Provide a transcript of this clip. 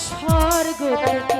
স্বর্গ থেকে